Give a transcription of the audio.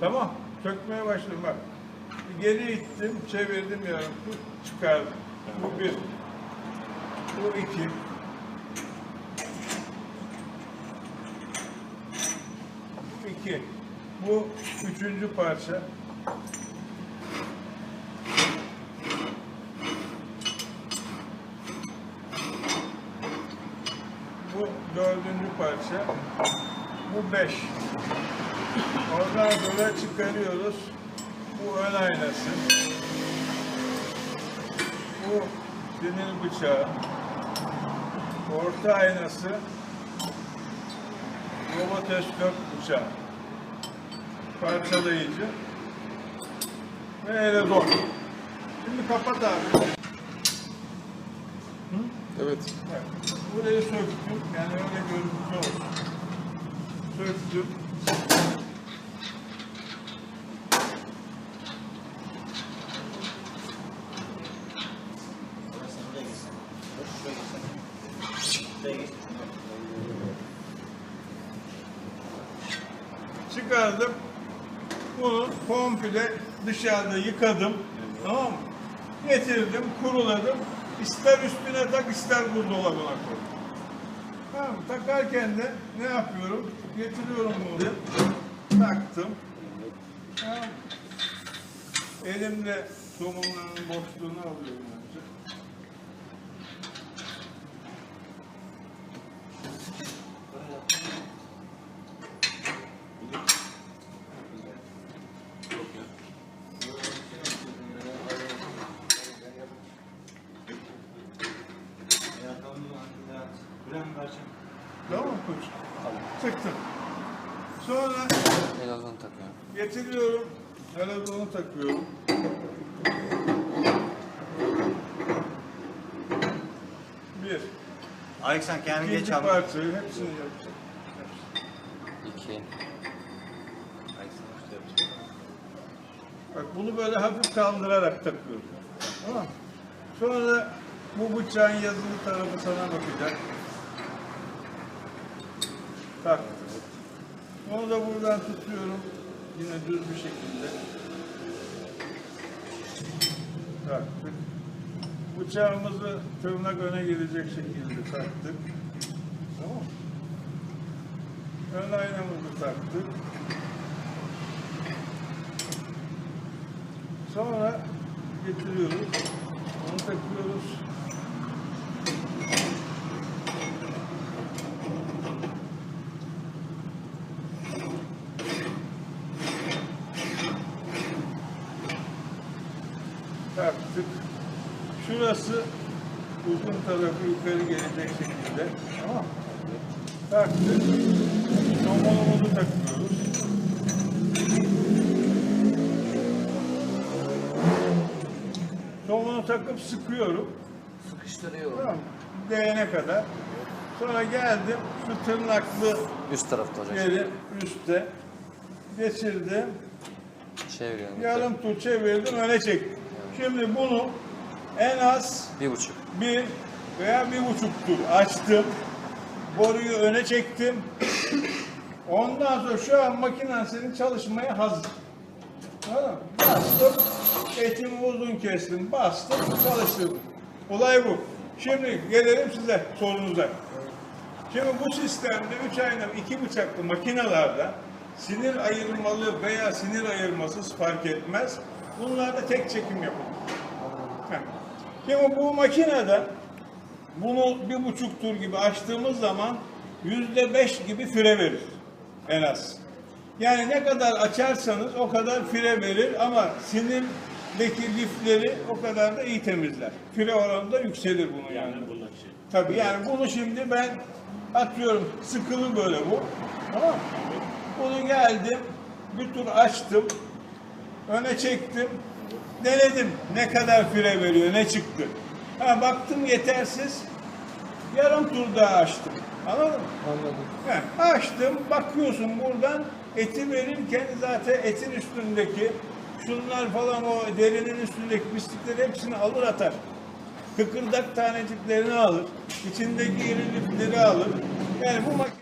Tamam. Sökmeye başladım bak. Geri ittim, çevirdim yarım. Bu çıkardım. Bu bir. Bu iki. Bu iki. Bu üçüncü parça. Bu dördüncü parça. Bu beş. Oradan sonra çıkarıyoruz. Bu ön aynası. Bu sinir bıçağı. Orta aynası. Roboteskop bıçağı. Parçalayıcı. Ve elezon. Şimdi kapat abi. Evet. Bak, Burayı söktüm. Yani öyle görüntü olsun. Söktüm. Çıkardım. Bunu komple dışarıda yıkadım. Tamam mı? Getirdim, kuruladım. İster üstüne tak, ister buzdolabına koy. Tamam, takarken de ne yapıyorum? Getiriyorum bunu. Taktım. Tamam. Elimle somunların boşluğunu alıyorum önce. Tamam mı koç? Çıktım. Sonra Elazığ'ını takıyor. getiriyorum. Telefonu takıyorum. Bir. Alex sen kendin geç İkinci abi. parçayı hepsini yapacağım. İki. Sen işte yapacak. Bak bunu böyle hafif kaldırarak takıyorum. Tamam mı? Sonra bu bıçağın yazılı tarafı sana bakacak. Tak. Onu da buradan tutuyorum. Yine düz bir şekilde. Taktık. Bıçağımızı tırnak öne gelecek şekilde taktık. Tamam? Ön aynamızı taktık. Sonra getiriyoruz. Onu takıyoruz. Taktık. Şurası uzun tarafı yukarı gelecek şekilde. Tamam? Taktık. Somonumuzu takıyoruz. Somunu takıp sıkıyorum. Sıkıştırıyor. Tamam? Değene kadar. Sonra geldim şu tırnaklı Üst tarafta hocam. yeri üstte geçirdim. Çeviriyorum. Yarım tur çevirdim öne çektim. Şimdi bunu en az Bir buçuk. bir veya bir buçuk tur açtım. Boruyu öne çektim. Ondan sonra şu an makinen senin çalışmaya hazır. Tamam? Bastım. Etimi uzun kestim. Bastım. Çalıştırdım. Olay bu. Şimdi gelelim size sorunuza. Şimdi bu sistemde üç ayna iki bıçaklı makinalarda sinir ayırmalı veya sinir ayırmasız fark etmez. Bunlarda tek çekim yapılır. Heh. Şimdi bu makinede bunu bir buçuk tur gibi açtığımız zaman yüzde beş gibi fire verir en az. Yani ne kadar açarsanız o kadar fire verir ama sinirdeki lifleri o kadar da iyi temizler. Fire oranı da yükselir bunu yani. Tabii yani bunu şimdi ben atıyorum sıkılı böyle bu. Tamam? Bunu geldim bir tur açtım. Öne çektim. Denedim ne kadar fire veriyor, ne çıktı. Ha baktım yetersiz. Yarım tur daha açtım. Anladın mı? Anladım. He, açtım, bakıyorsun buradan eti verirken zaten etin üstündeki şunlar falan o derinin üstündeki pislikleri hepsini alır atar. Kıkırdak taneciklerini alır, içindeki iri lifleri alır. Yani bu makine